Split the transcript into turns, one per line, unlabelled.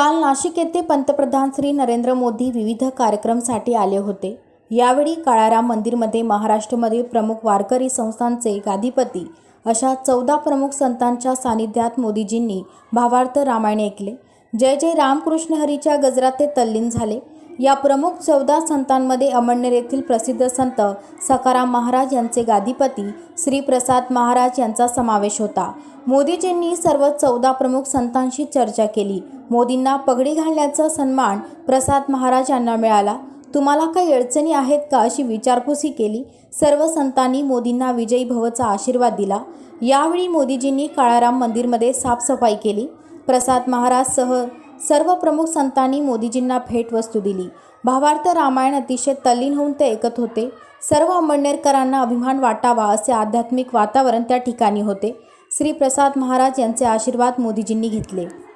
काल नाशिक येथे पंतप्रधान श्री नरेंद्र मोदी विविध कार्यक्रमसाठी आले होते. यावेळी काळाराम मंदिरमध्ये महाराष्ट्रामधील प्रमुख वारकरी संस्थांचे गादीपती अशा चौदा प्रमुख संतांच्या सानिध्यात मोदीजींनी भावार्थ रामायण ऐकले. जय जय रामकृष्ण हरीच्या गजरात ते तल्लीन झाले. या प्रमुख चौदा संतांमध्ये अमळनेर येथील प्रसिद्ध संत सकाराम महाराज यांचे गादीपती श्रीप्रसाद महाराज यांचा समावेश होता. मोदीजींनी सर्व चौदा प्रमुख संतांशी चर्चा केली. मोदींना पगडी घालण्याचा सन्मान प्रसाद महाराज यांना मिळाला. तुम्हाला काही अडचणी आहेत का अशी विचारपूसही केली. सर्व संतांनी मोदींना विजयी भवचा आशीर्वाद दिला. यावेळी मोदीजींनी काळाराम मंदिरमध्ये साफसफाई केली. प्रसाद महाराज सह सर्व प्रमुख संतांनी मोदीजींना भेटवस्तू दिली. भावार्थ रामायण अतिशय तल्लीन होऊन ते ऐकत होते. सर्व अंबडनेरकरांना अभिमान वाटावा असे आध्यात्मिक वातावरण त्या ठिकाणी होते. श्रीप्रसाद महाराज यांचे आशीर्वाद मोदीजींनी घेतले.